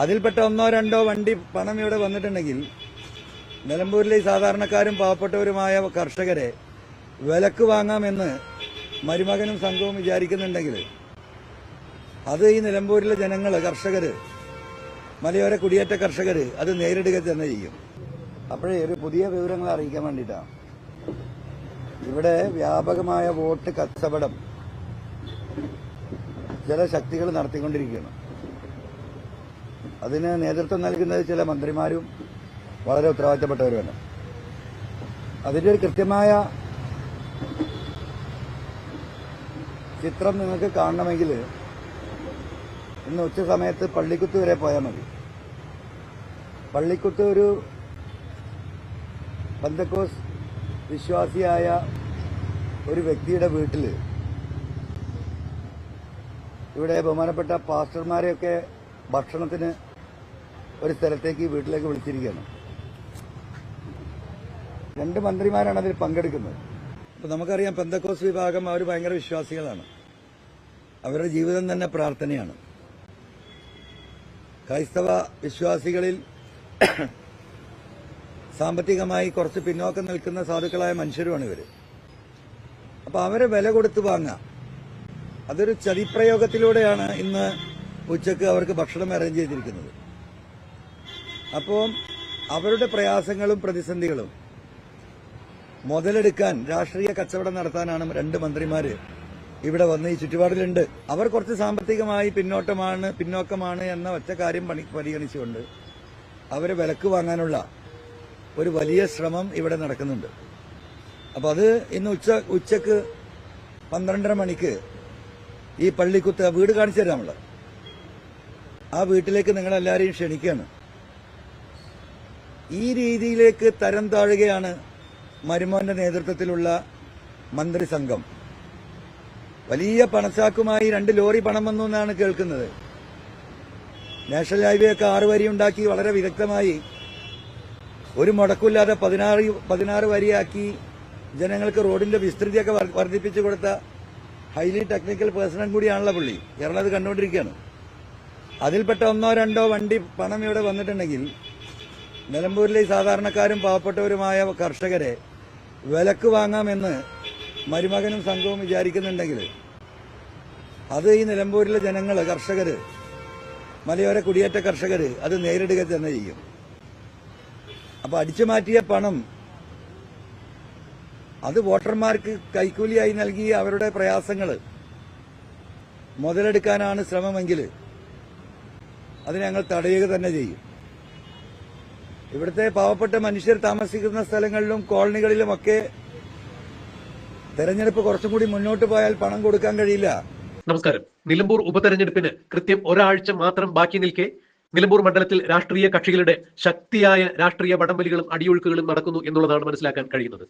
അതിൽപ്പെട്ട ഒന്നോ രണ്ടോ വണ്ടി പണം ഇവിടെ വന്നിട്ടുണ്ടെങ്കിൽ നിലമ്പൂരിലെ സാധാരണക്കാരും പാവപ്പെട്ടവരുമായ കർഷകരെ വിലക്ക് വാങ്ങാമെന്ന് മരുമകനും സംഘവും വിചാരിക്കുന്നുണ്ടെങ്കിൽ അത് ഈ നിലമ്പൂരിലെ ജനങ്ങൾ കർഷകർ മലയോര കുടിയേറ്റ കർഷകർ അത് നേരിടുക തന്നെ ചെയ്യും. അപ്പോഴേ ഒരു പുതിയ വിവരങ്ങൾ അറിയിക്കാൻ വേണ്ടിയിട്ടാണ് ഇവിടെ വ്യാപകമായ വോട്ട് കച്ചവടം ചില ശക്തികൾ നടത്തിക്കൊണ്ടിരിക്കുകയാണ്. അതിന് നേതൃത്വം നൽകുന്നത് ചില മന്ത്രിമാരും വളരെ ഉത്തരവാദിത്തപ്പെട്ടവരുമാണ്. അതിന്റെ ഒരു കൃത്യമായ ചിത്രം നിങ്ങൾക്ക് കാണണമെങ്കിൽ ഇന്ന് ഉച്ച സമയത്ത് പള്ളിക്കുത്ത് വരെ പോയാൽ മതി. പള്ളിക്കുത്ത് ഒരു പന്തക്കോസ് വിശ്വാസിയായ ഒരു വ്യക്തിയുടെ വീട്ടിൽ ഇവിടെ ബഹുമാനപ്പെട്ട പാസ്റ്റർമാരെയൊക്കെ ഭക്ഷണത്തിന് ഒരു സ്ഥലത്തേക്ക് വീട്ടിലേക്ക് വിളിച്ചിരിക്കുകയാണ്. രണ്ട് മന്ത്രിമാരാണ് അതിൽ പങ്കെടുക്കുന്നത്. അപ്പൊ നമുക്കറിയാം പെന്തക്കോസ് വിഭാഗം അവർ ഭയങ്കര വിശ്വാസികളാണ്. അവരുടെ ജീവിതം തന്നെ പ്രാർത്ഥനയാണ്. ക്രൈസ്തവ വിശ്വാസികളിൽ സാമ്പത്തികമായി കുറച്ച് പിന്നോക്കം നിൽക്കുന്ന സാധുക്കളായ മനുഷ്യരുമാണ് ഇവർ. അപ്പൊ അവരെ വില കൊടുത്ത് വാങ്ങുക. അതൊരു ചതിപ്രയോഗത്തിലൂടെയാണ് ഇന്ന് ഉച്ചയ്ക്ക് അവർക്ക് ഭക്ഷണം അറേഞ്ച് ചെയ്തിരിക്കുന്നത്. അപ്പോൾ അവരുടെ പ്രയാസങ്ങളും പ്രതിസന്ധികളും മുതലെടുക്കാൻ രാഷ്ട്രീയ കച്ചവടം നടത്താനാണ് രണ്ട് മന്ത്രിമാര് ഇവിടെ വന്ന് ഈ ചുറ്റുപാടിലുണ്ട്. അവർ കുറച്ച് സാമ്പത്തികമായി പിന്നോട്ടമാണ് പിന്നോക്കമാണ് എന്ന ഒറ്റ കാര്യം പരിഗണിച്ചുകൊണ്ട് അവരെ വിലക്ക് വാങ്ങാനുള്ള ഒരു വലിയ ശ്രമം ഇവിടെ നടക്കുന്നുണ്ട്. അപ്പൊ അത് ഇന്ന് ഉച്ച ഉച്ചയ്ക്ക് പന്ത്രണ്ടര മണിക്ക് ഈ പള്ളിക്കുത്ത് വീട് കാണിച്ചു തരാം ആ വീട്ടിലേക്ക് നിങ്ങളെല്ലാവരെയും ക്ഷണിക്കുകയാണ്. ഈ രീതിയിലേക്ക് തരം താഴുകയാണ് മരുമോന്റെ നേതൃത്വത്തിലുള്ള മന്ത്രിസംഘം വലിയ പണസാക്കുമായി രണ്ട് ലോറി പണം വന്നു എന്നാണ് കേൾക്കുന്നത്. നാഷണൽ ഹൈവേ ഒക്കെ ആറ് വരി ഉണ്ടാക്കി വളരെ വിദഗ്ധമായി ഒരു മുടക്കില്ലാതെ പതിനാറ് പതിനാറ് വരിയാക്കി ജനങ്ങൾക്ക് റോഡിന്റെ വിസ്തൃതിയൊക്കെ വർ- വർദ്ധിപ്പിച്ചു കൊടുത്ത ഹൈലി ടെക്നിക്കൽ പേഴ്സണും കൂടിയാണല്ലോ പുള്ളി. കേരളം കണ്ടുകൊണ്ടിരിക്കുകയാണ്. അതിൽപ്പെട്ട ഒന്നോ രണ്ടോ വണ്ടി പണം ഇവിടെ വന്നിട്ടുണ്ടെങ്കിൽ നിലമ്പൂരിലെ സാധാരണക്കാരും പാവപ്പെട്ടവരുമായ കർഷകരെ വിലക്ക് വാങ്ങാമെന്ന് മരുമകനും സംഘവും വിചാരിക്കുന്നുണ്ടെങ്കിൽ അത് ഈ നിലമ്പൂരിലെ ജനങ്ങൾ കർഷകർ മലയോര കുടിയേറ്റ കർഷകർ അത് നേരിടുക തന്നെ ചെയ്യും. അപ്പൊ അടിച്ചു മാറ്റിയ പണം അത് വോട്ടർമാർക്ക് കൈക്കൂലിയായി നൽകി അവരുടെ പ്രയാസങ്ങൾ മുതലെടുക്കാനാണ് ശ്രമമെങ്കിൽ അത് ഞങ്ങൾ തടയുക തന്നെ ചെയ്യും. ഇവിടുത്തെ പാവപ്പെട്ട മനുഷ്യർ താമസിക്കുന്ന സ്ഥലങ്ങളിലും കോളനികളിലുമൊക്കെ തെരഞ്ഞെടുപ്പ് കുറച്ചും കൂടി മുന്നോട്ട് പോയാൽ പണം കൊടുക്കാൻ കഴിയില്ല. നമസ്കാരം. നിലമ്പൂർ ഉപതെരഞ്ഞെടുപ്പിന് കൃത്യം ഒരാഴ്ച മാത്രം ബാക്കി നിൽക്കെ നിലമ്പൂർ മണ്ഡലത്തിൽ രാഷ്ട്രീയ കക്ഷികളുടെ ശക്തിയായ രാഷ്ട്രീയ വടംവലികളും അടിയൊഴുക്കുകളും നടക്കുന്നു എന്നുള്ളതാണ് മനസ്സിലാക്കാൻ കഴിയുന്നത്.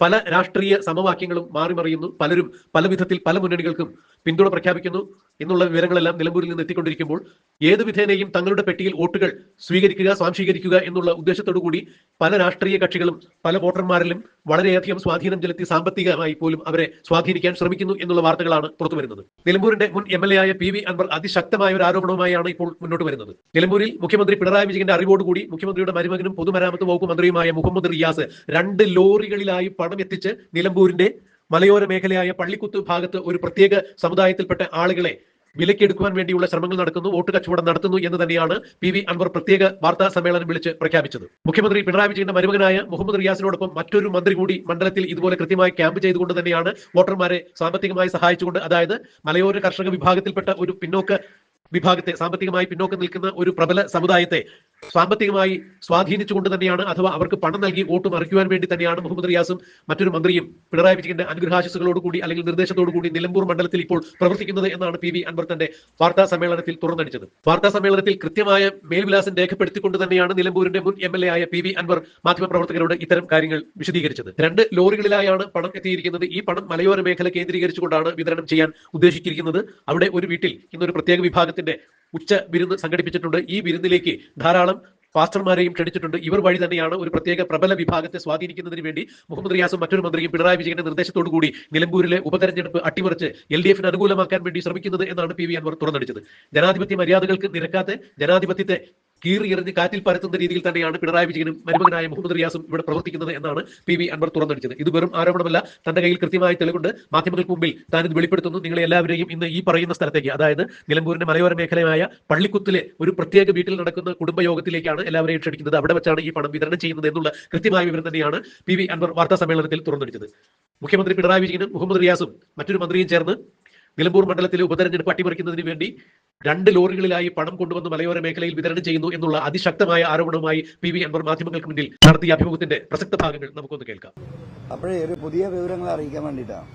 പല രാഷ്ട്രീയ സമവാക്യങ്ങളും മാറിമറിയുന്നു. പലരും പല വിധത്തിൽ പല മുന്നണികൾക്കും പിന്തുണ പ്രഖ്യാപിക്കുന്നു. എന്നുള്ള വിവരങ്ങളെല്ലാം നിലമ്പൂരിൽ നിന്ന് എത്തിക്കൊണ്ടിരിക്കുമ്പോൾ ഏത് വിധേനയും തങ്ങളുടെ പെട്ടിയിൽ വോട്ടുകൾ സ്വീകരിക്കുക സ്വാംശീകരിക്കുക എന്നുള്ള ഉദ്ദേശത്തോടു കൂടി പല രാഷ്ട്രീയ കക്ഷികളും പല വോട്ടർമാരിലും വളരെയധികം സ്വാധീനം ചെലുത്തി സാമ്പത്തികമായി പോലും അവരെ സ്വാധീനിക്കാൻ ശ്രമിക്കുന്നു എന്നുള്ള വാർത്തകളാണ് പുറത്തു വരുന്നത്. നിലമ്പൂരിന്റെ മുൻ എം എൽ എ ആയ പി വി അൻവർ അതിശക്തമായ ഒരു ആരോപണവുമായാണ് ഇപ്പോൾ മുന്നോട്ട് വരുന്നത്. നിലമ്പൂരിൽ മുഖ്യമന്ത്രി പിണറായി വിജയന്റെ അറിവോടുകൂടി മുഖ്യമന്ത്രിയുടെ മരുമകനും പൊതുമരാമത്ത് വകുപ്പ് മന്ത്രിയുമായ മുഹമ്മദ് റിയാസ് രണ്ട് ലോറികളിലായി പണം എത്തിച്ച് നിലമ്പൂരിന്റെ മലയോര മേഖലയായ പള്ളിക്കുത്ത് ഭാഗത്ത് ഒരു പ്രത്യേക സമുദായത്തിൽപ്പെട്ട ആളുകളെ വിലക്കെടുക്കുവാൻ വേണ്ടിയുള്ള ശ്രമങ്ങൾ നടക്കുന്നു വോട്ട് കച്ചവടം നടത്തുന്നു എന്ന് തന്നെയാണ് പി വി അൻവർ പ്രത്യേക വാർത്താ സമ്മേളനം വിളിച്ച് പ്രഖ്യാപിച്ചത്. മുഖ്യമന്ത്രി പിണറായി വിജയന്റെ മരുമകനായ മുഹമ്മദ് റിയാസിനോടൊപ്പം മറ്റൊരു മന്ത്രി കൂടി മണ്ഡലത്തിൽ ഇതുപോലെ കൃത്യമായി ക്യാമ്പ് ചെയ്തുകൊണ്ട് തന്നെയാണ് വോട്ടർമാരെ സാമ്പത്തികമായി സഹായിച്ചുകൊണ്ട് അതായത് മലയോര കർഷക വിഭാഗത്തിൽപ്പെട്ട ഒരു പിന്നോക്ക വിഭാഗത്തെ സാമ്പത്തികമായി പിന്നോക്കം നിൽക്കുന്ന ഒരു പ്രബല സമുദായത്തെ സാമ്പത്തികമായി സ്വാധീനിച്ചുകൊണ്ട് തന്നെയാണ് അഥവാ അവർക്ക് പണം നൽകി വോട്ട് മറിക്കുവാൻ വേണ്ടി തന്നെയാണ് മുഹമ്മദ് റിയാസും മറ്റൊരു മന്ത്രിയും പിണറായി വിജയന്റെ അനുഗ്രഹാശിസുകളോടുകൂടി അല്ലെങ്കിൽ നിർദ്ദേശത്തോടുകൂടി നിലമ്പൂർ മണ്ഡലത്തിൽ ഇപ്പോൾ പ്രവർത്തിക്കുന്നത് എന്നാണ് പി വി അൻവർ തന്റെ വാർത്താ സമ്മേളനത്തിൽ തുറന്നടിച്ചത്. വാർത്താ സമ്മേളനത്തിൽ കൃത്യമായ മേൽവിലാസം രേഖപ്പെടുത്തിക്കൊണ്ട് തന്നെയാണ് നിലമ്പൂരിന്റെ മുൻ എം എൽ എ ആയ പി വി അൻവർ മാധ്യമപ്രവർത്തകരോട് ഇത്തരം കാര്യങ്ങൾ വിശദീകരിച്ചത്. രണ്ട് ലോറികളിലായാണ് പണം എത്തിയിരിക്കുന്നത്. ഈ പണം മലയോര മേഖല കേന്ദ്രീകരിച്ചുകൊണ്ടാണ് വിതരണം ചെയ്യാൻ ഉദ്ദേശിച്ചിരിക്കുന്നത്. അവിടെ ഒരു വീട്ടിൽ ഇന്നൊരു പ്രത്യേക വിഭാഗത്തിന്റെ ഉച്ച വിരുന്ന് സംഘടിപ്പിച്ചിട്ടുണ്ട്. ഈ വിരുന്നിലേക്ക് ധാരാളം പാസ്റ്റർമാരെയും ക്ഷണിച്ചിട്ടുണ്ട്. ഇവർ വഴി തന്നെയാണ് ഒരു പ്രത്യേക പ്രബല വിഭാഗത്തെ സ്വാധീനിക്കുന്നതിന് വേണ്ടി മുഹമ്മദ് റിയാസും മറ്റൊരു മന്ത്രിയും പിണറായി വിജയന്റെ നിർദ്ദേശത്തോടു കൂടി നിലമ്പൂരിലെ ഉപതെരഞ്ഞെടുപ്പ് അട്ടിമറിച്ച് എൽ ഡി എഫിന് അനുകൂലമാക്കാൻ വേണ്ടി ശ്രമിക്കുന്നത് എന്നാണ് പി വി അൻവർ തുറന്നടിച്ചത്. ജനാധിപത്യ മര്യാദകൾക്ക് നിരക്കാത്ത ജനാധിപത്യത്തെ കീറി എറിഞ്ഞ് കാറ്റിൽ പരത്തുന്ന രീതിയിൽ തന്നെയാണ് പിണറായി വിജയനും മരുമകനായ മുഹമ്മദ് റിയാസും ഇവിടെ പ്രവർത്തിക്കുന്നത് എന്നാണ് പി വി അൻവർ തുറന്നടിച്ചത്. ഇത് വെറും ആരോപണമല്ല തന്റെ കയ്യിൽ കൃത്യമായി തെളിവുണ്ട്. മാധ്യമങ്ങൾക്ക് മുമ്പിൽ താൻ ഇത് വെളിപ്പെടുത്തുന്നു. നിങ്ങളെ എല്ലാവരെയും ഇന്ന് ഈ പറയുന്ന സ്ഥലത്തേക്ക് അതായത് നിലമ്പൂരിന്റെ മലയോര മേഖലയായ പള്ളിക്കുത്തിലെ ഒരു പ്രത്യേക വീട്ടിൽ നടക്കുന്ന കുടുംബയോഗത്തിലേക്കാണ് എല്ലാവരെയും ക്ഷണിക്കുന്നത് അവിടെ വെച്ചാണ് ഈ പണം വിതരണം ചെയ്യുന്നത് എന്നുള്ള കൃത്യമായ വിവരം തന്നെയാണ് പി വി അൻവർ വാർത്താ സമ്മേളനത്തിൽ തുറന്നടിച്ചത് മുഖ്യമന്ത്രി പിണറായി വിജയനും മുഹമ്മദ് റിയാസും മറ്റൊരു മന്ത്രിയും ചേർന്ന് നിലമ്പൂർ മണ്ഡലത്തിലെ ഉപതെരഞ്ഞെടുപ്പ് അട്ടിമറിക്കുന്നതിന് വേണ്ടി രണ്ട് ലോറികളിലായി പണം കൊണ്ടുവന്ന് മലയോര മേഖലയിൽ വിതരണം ചെയ്യുന്നു എന്നുള്ള അതിശക്തമായ ആരോപണവുമായി പി വി അൻവർ മാധ്യമങ്ങൾക്ക് മുന്നിൽ നടത്തിയ അഭിമുഖത്തിന്റെ പ്രസക്ത ഭാഗങ്ങൾ നമുക്കൊന്ന് കേൾക്കാം. അപ്പോഴേ ഒരു പുതിയ വിവരങ്ങൾ അറിയിക്കാൻ വേണ്ടിയിട്ടാണ്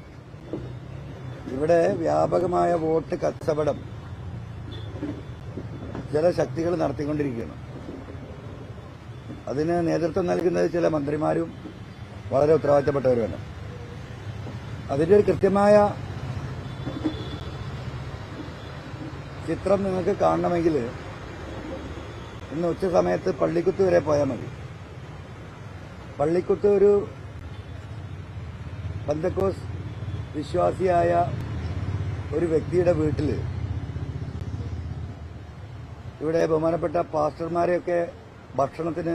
ഇവിടെ വ്യാപകമായ വോട്ട് കച്ചവടം ചില ശക്തികൾ നടത്തിക്കൊണ്ടിരിക്കുകയാണ്. അതിന് നേതൃത്വം നൽകുന്നത് ചില മന്ത്രിമാരും വളരെ ഉത്തരവാദിത്തപ്പെട്ടവരുമാണ്. അതിന്റെ ഒരു കൃത്യമായ ചിത്രം നിങ്ങൾക്ക് കാണണമെങ്കിൽ ഇന്ന് ഉച്ച സമയത്ത് പള്ളിക്കുത്ത് വരെ പോയാൽ മതി. പള്ളിക്കുത്ത് ഒരു പന്തക്കോസ് വിശ്വാസിയായ ഒരു വ്യക്തിയുടെ വീട്ടിൽ ഇവിടെ ബഹുമാനപ്പെട്ട പാസ്റ്റർമാരെയൊക്കെ ഭക്ഷണത്തിന്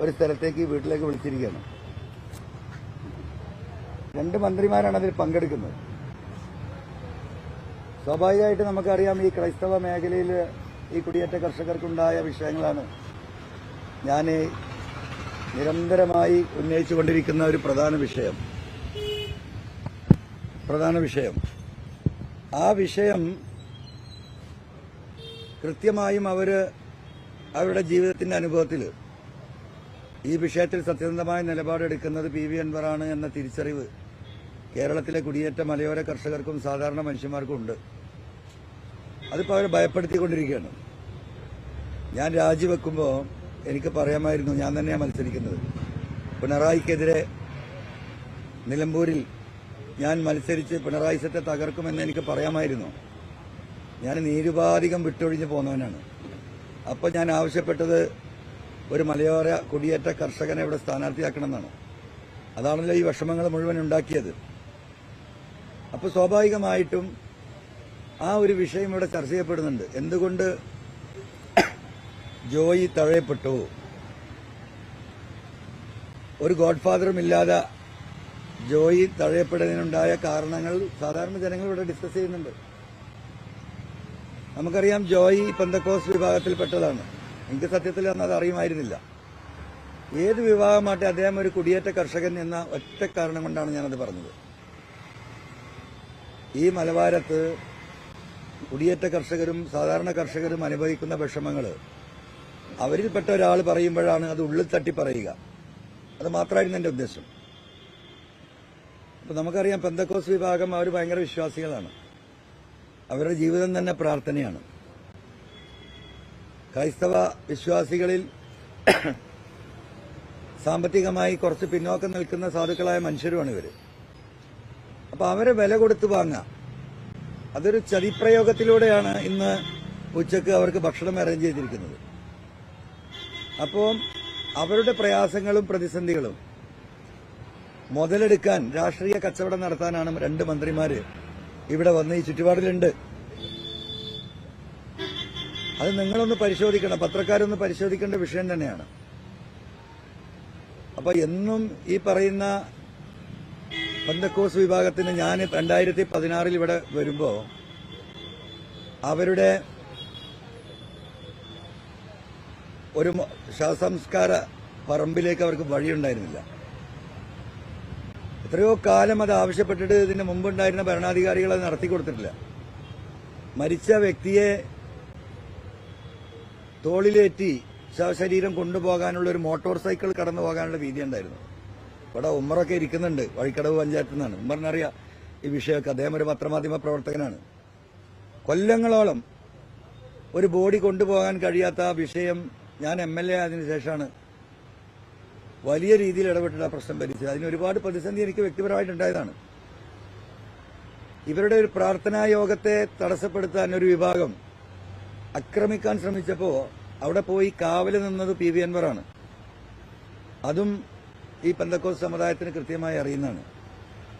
ഒരു സ്ഥലത്തേക്ക് വീട്ടിലേക്ക് വിളിച്ചിരിക്കുകയാണ്. രണ്ട് മന്ത്രിമാരാണ് അതിൽ പങ്കെടുക്കുന്നത്. സ്വാഭാവികമായിട്ട് നമുക്കറിയാം ഈ ക്രൈസ്തവ മേഖലയിൽ ഈ കുടിയേറ്റ കർഷകർക്കുണ്ടായ വിഷയങ്ങളാണ് ഞാൻ നിരന്തരമായി ഉന്നയിച്ചുകൊണ്ടിരിക്കുന്ന ഒരു പ്രധാന വിഷയം. പ്രധാന വിഷയം. ആ വിഷയം കൃത്യമായും അവർ അവരുടെ ജീവിതത്തിന്റെ അനുഭവത്തിൽ ഈ വിഷയത്തിൽ സത്യസന്ധമായ നിലപാടെടുക്കുന്നത് പി വി അൻവറാണ് എന്ന തിരിച്ചറിവ് കേരളത്തിലെ കുടിയേറ്റ മലയോര കർഷകർക്കും സാധാരണ മനുഷ്യന്മാർക്കും ഉണ്ട്. അതിപ്പോൾ അവരെ ഭയപ്പെടുത്തിക്കൊണ്ടിരിക്കുകയാണ്. ഞാൻ രാജിവെക്കുമ്പോൾ എനിക്ക് പറയാമായിരുന്നു ഞാൻ തന്നെയാണ് മത്സരിക്കുന്നത്. പിണറായിക്കെതിരെ നിലമ്പൂരിൽ ഞാൻ മത്സരിച്ച് പിണറായി സത്തെ തകർക്കുമെന്ന് എനിക്ക് പറയാമായിരുന്നു. ഞാൻ നിരുപാധികം വിട്ടൊഴിഞ്ഞ് പോന്നവനാണ്. അപ്പോൾ ഞാൻ ആവശ്യപ്പെട്ടത് ഒരു മലയോര കുടിയേറ്റ കർഷകനെ ഇവിടെ സ്ഥാനാർത്ഥിയാക്കണമെന്നാണ്. അതാണല്ലോ ഈ വിഷമങ്ങൾ മുഴുവൻ ഉണ്ടാക്കിയത്. അപ്പോൾ സ്വാഭാവികമായിട്ടും ആ ഒരു വിഷയം ഇവിടെ ചർച്ച ചെയ്യപ്പെടുന്നുണ്ട്. എന്തുകൊണ്ട് ജോയി തഴയപ്പെട്ടു? ഒരു ഗോഡ്ഫാദറും ഇല്ലാതെ ജോയി തഴയപ്പെടുന്നതിനുണ്ടായ കാരണങ്ങൾ സാധാരണ ജനങ്ങൾ ഇവിടെ ഡിസ്കസ് ചെയ്യുന്നുണ്ട്. നമുക്കറിയാം ജോയി പെന്തക്കോസ് വിഭാഗത്തിൽപ്പെട്ടതാണ്. എനിക്ക് സത്യത്തിൽ അന്ന് അത് അറിയുമായിരുന്നില്ല. ഏത് വിവാഹമാട്ടെ അദ്ദേഹം ഒരു കുടിയേറ്റ കർഷകൻ എന്ന ഒറ്റ കാരണം കൊണ്ടാണ് ഞാനത് പറഞ്ഞത്. ഈ മലബാരത്ത് കുടിയേറ്റ കർഷകരും സാധാരണ കർഷകരും അനുഭവിക്കുന്ന വിഷമങ്ങൾ അവരിൽപ്പെട്ട ഒരാൾ പറയുമ്പോഴാണ് അത് ഉള്ളിൽ തട്ടി പറയുക. അത് മാത്രമായിരുന്നു എന്റെ ഉദ്ദേശം. അപ്പൊ നമുക്കറിയാം പെന്തക്കോസ് വിഭാഗം അവർ ഭയങ്കര വിശ്വാസികളാണ്. അവരുടെ ജീവിതം തന്നെ പ്രാർത്ഥനയാണ്. ക്രൈസ്തവ വിശ്വാസികളിൽ സാമ്പത്തികമായി കുറച്ച് പിന്നോക്കം നിൽക്കുന്ന സാധുക്കളായ മനുഷ്യരുമാണ് ഇവർ അപ്പൊ അവരെ വില കൊടുത്ത് വാങ്ങാം അതൊരു ചതിപ്രയോഗത്തിലൂടെയാണ് ഇന്ന് ഉച്ചയ്ക്ക് അവർക്ക് ഭക്ഷണം അറേഞ്ച് ചെയ്തിരിക്കുന്നത്. അപ്പോൾ അവരുടെ പ്രയാസങ്ങളും പ്രതിസന്ധികളും മുതലെടുക്കാൻ രാഷ്ട്രീയ കച്ചവടം നടത്താനാണ് രണ്ട് മന്ത്രിമാര് ഇവിടെ വന്ന് ഈ ചുറ്റുപാടിലുണ്ട്. അത് നിങ്ങളൊന്ന് പരിശോധിക്കണം. പത്രക്കാരൊന്ന് പരിശോധിക്കേണ്ട വിഷയം തന്നെയാണ്. അപ്പൊ എന്നും ഈ പറയുന്ന പന്തക്കോസ് വിഭാഗത്തിന് ഞാൻ രണ്ടായിരത്തി പതിനാറിൽ ഇവിടെ വരുമ്പോ അവരുടെ ഒരു ശവസംസ്കാര പറമ്പിലേക്ക് അവർക്ക് വഴിയുണ്ടായിരുന്നില്ല. എത്രയോ കാലം അത് ആവശ്യപ്പെട്ടിട്ട് ഇതിന് മുമ്പുണ്ടായിരുന്ന ഭരണാധികാരികൾ അത് നടത്തി കൊടുത്തിട്ടില്ല മരിച്ച വ്യക്തിയെ തോളിലേറ്റി ശവശരീരം കൊണ്ടുപോകാനുള്ള ഒരു മോട്ടോർ സൈക്കിൾ കടന്നു പോകാനുള്ള വീതി ഉണ്ടായിരുന്നു. ഇവിടെ ഉമ്മറൊക്കെ ഇരിക്കുന്നുണ്ട് വഴിക്കടവ് പഞ്ചായത്തിൽ നിന്നാണ് ഉമ്മറിനറിയാം ഈ വിഷയമൊക്കെ. അദ്ദേഹം ഒരു പത്രമാധ്യമ പ്രവർത്തകനാണ്. കൊല്ലങ്ങളോളം ഒരു ബോഡി കൊണ്ടുപോകാൻ കഴിയാത്ത വിഷയം ഞാൻ എം എൽ എ ആയതിനു ശേഷമാണ് വലിയ രീതിയിൽ ഇടപെട്ടിട്ട് ആ പ്രശ്നം ഭരിച്ചത് അതിന് ഒരുപാട് പ്രതിസന്ധി എനിക്ക് വ്യക്തിപരമായിട്ടുണ്ടായതാണ്. ഇവരുടെ ഒരു പ്രാർത്ഥനാ യോഗത്തെ തടസ്സപ്പെടുത്താൻ ഒരു വിഭാഗം ആക്രമിക്കാൻ ശ്രമിച്ചപ്പോൾ അവിടെ പോയി കാവൽ നിന്നത് പി വി അൻവറാണ് അതും ഈ പെന്തക്കോസ് സമുദായത്തിന് കൃത്യമായി അറിയുന്നതാണ്.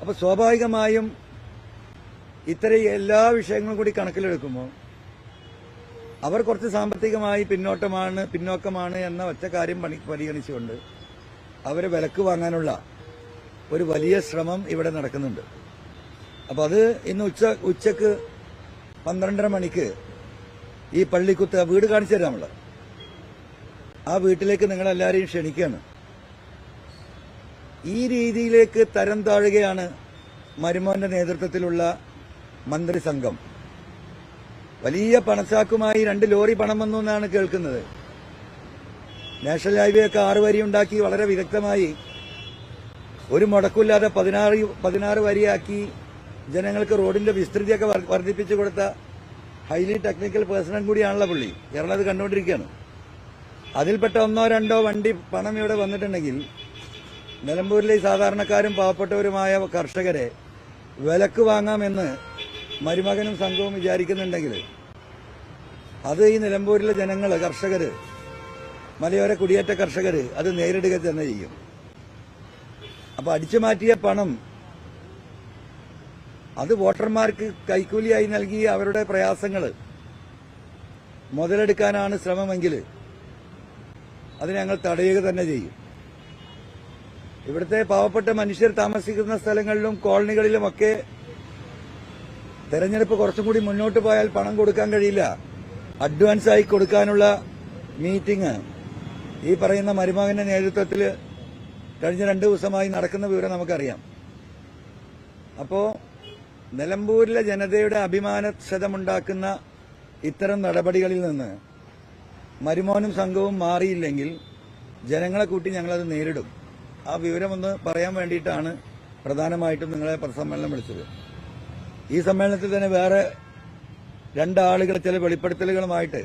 അപ്പൊ സ്വാഭാവികമായും ഇത്തരം എല്ലാ വിഷയങ്ങളും കൂടി കണക്കിലെടുക്കുമ്പോൾ അവർ കുറച്ച് സാമ്പത്തികമായി പിന്നോട്ടമാണ് പിന്നോക്കമാണ് എന്ന ഒറ്റ കാര്യം പരിഗണിച്ചുകൊണ്ട് അവരെ വിലക്ക് വാങ്ങാനുള്ള ഒരു വലിയ ശ്രമം ഇവിടെ നടക്കുന്നുണ്ട്. അപ്പൊ അത് ഇന്ന് ഉച്ച ഉച്ചയ്ക്ക് പന്ത്രണ്ടര മണിക്ക് ഈ പള്ളിക്കുത്ത് വീട് കാണിച്ചു തരാം നമ്മൾ. ആ വീട്ടിലേക്ക് നിങ്ങൾ എല്ലാവരെയും ക്ഷണിക്കുകയാണ്. ഈ രീതിയിലേക്ക് തരം താഴുകയാണ് മരുമോന്റെ നേതൃത്വത്തിലുള്ള മന്ത്രിസംഘം വലിയ പണസാക്കുമായി രണ്ട് ലോറി പണം വന്നു എന്നാണ് കേൾക്കുന്നത്. നാഷണൽ ഹൈവേ ഒക്കെ ആറ് വരി ഉണ്ടാക്കി വളരെ വിദഗ്ധമായി. ഒരു മുടക്കില്ലാതെ പതിനാറ് പതിനാറ് വരിയാക്കി ജനങ്ങൾക്ക് റോഡിന്റെ വിസ്തൃതിയൊക്കെ വർദ്ധിപ്പിച്ചു കൊടുത്ത ഹൈലി ടെക്നിക്കൽ പേഴ്സണും കൂടിയാണല്ലോ പുള്ളി. കേരളം അത് കണ്ടുകൊണ്ടിരിക്കുകയാണ്. അതിൽപ്പെട്ട ഒന്നോ രണ്ടോ വണ്ടി പണം ഇവിടെ വന്നിട്ടുണ്ടെങ്കിൽ നിലമ്പൂരിലെ സാധാരണക്കാരും പാവപ്പെട്ടവരുമായ കർഷകരെ വിലക്ക് വാങ്ങാമെന്ന് മരുമകനും സംഘവും വിചാരിക്കുന്നുണ്ടെങ്കിൽ അത് ഈ നിലമ്പൂരിലെ ജനങ്ങൾ കർഷകർ മലയോര കുടിയേറ്റ കർഷകർ അത് നേരിടുക തന്നെ ചെയ്യും. അപ്പൊ അടിച്ചു മാറ്റിയ പണം അത് വോട്ടർമാർക്ക് കൈക്കൂലിയായി നൽകി അവരുടെ പ്രയാസങ്ങൾ മുതലെടുക്കാനാണ് ശ്രമമെങ്കിൽ അത് ഞങ്ങൾ തടയുക തന്നെ ചെയ്യും. ഇവിടുത്തെ പാവപ്പെട്ട മനുഷ്യർ താമസിക്കുന്ന സ്ഥലങ്ങളിലും കോളനികളിലുമൊക്കെ തെരഞ്ഞെടുപ്പ് കുറച്ചും കൂടി മുന്നോട്ട് പോയാൽ പണം കൊടുക്കാൻ കഴിയില്ല. അഡ്വാൻസ് ആയി കൊടുക്കാനുള്ള മീറ്റിംഗ്. ഈ പറയുന്ന മരുമകന്റെ നേതൃത്വത്തിൽ കഴിഞ്ഞ രണ്ടു ദിവസമായി നടക്കുന്ന വിവരം നമുക്കറിയാം. അപ്പോ നിലമ്പൂരിലെ ജനതയുടെ അഭിമാനക്ഷതമുണ്ടാക്കുന്ന ഇത്തരം നടപടികളിൽ നിന്ന് മരുമോനും സംഘവും മാറിയില്ലെങ്കിൽ ജനങ്ങളെ കൂട്ടി ഞങ്ങളത് നേരിടും. ആ വിവരമൊന്ന് പറയാൻ വേണ്ടിയിട്ടാണ് പ്രധാനമായിട്ടും നിങ്ങളെ പ്രസമ്മേളനം വിളിച്ചത്. ഈ സമ്മേളനത്തിൽ തന്നെ വേറെ രണ്ടാളുകൾ ചില വെളിപ്പെടുത്തലുകളുമായിട്ട്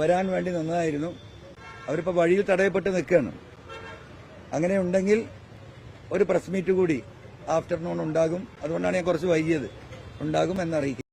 വരാൻ വേണ്ടി നിന്നതായിരുന്നു. അവരിപ്പോൾ വഴിയിൽ തടയപ്പെട്ട് നിൽക്കുകയാണ്. അങ്ങനെ ഉണ്ടെങ്കിൽ ഒരു പ്രസ് മീറ്റ് കൂടി ആഫ്റ്റർനൂൺ ഉണ്ടാകും. അതുകൊണ്ടാണ് ഞാൻ കുറച്ച് വൈകിയത്. ഉണ്ടാകും എന്നറിയിക്കും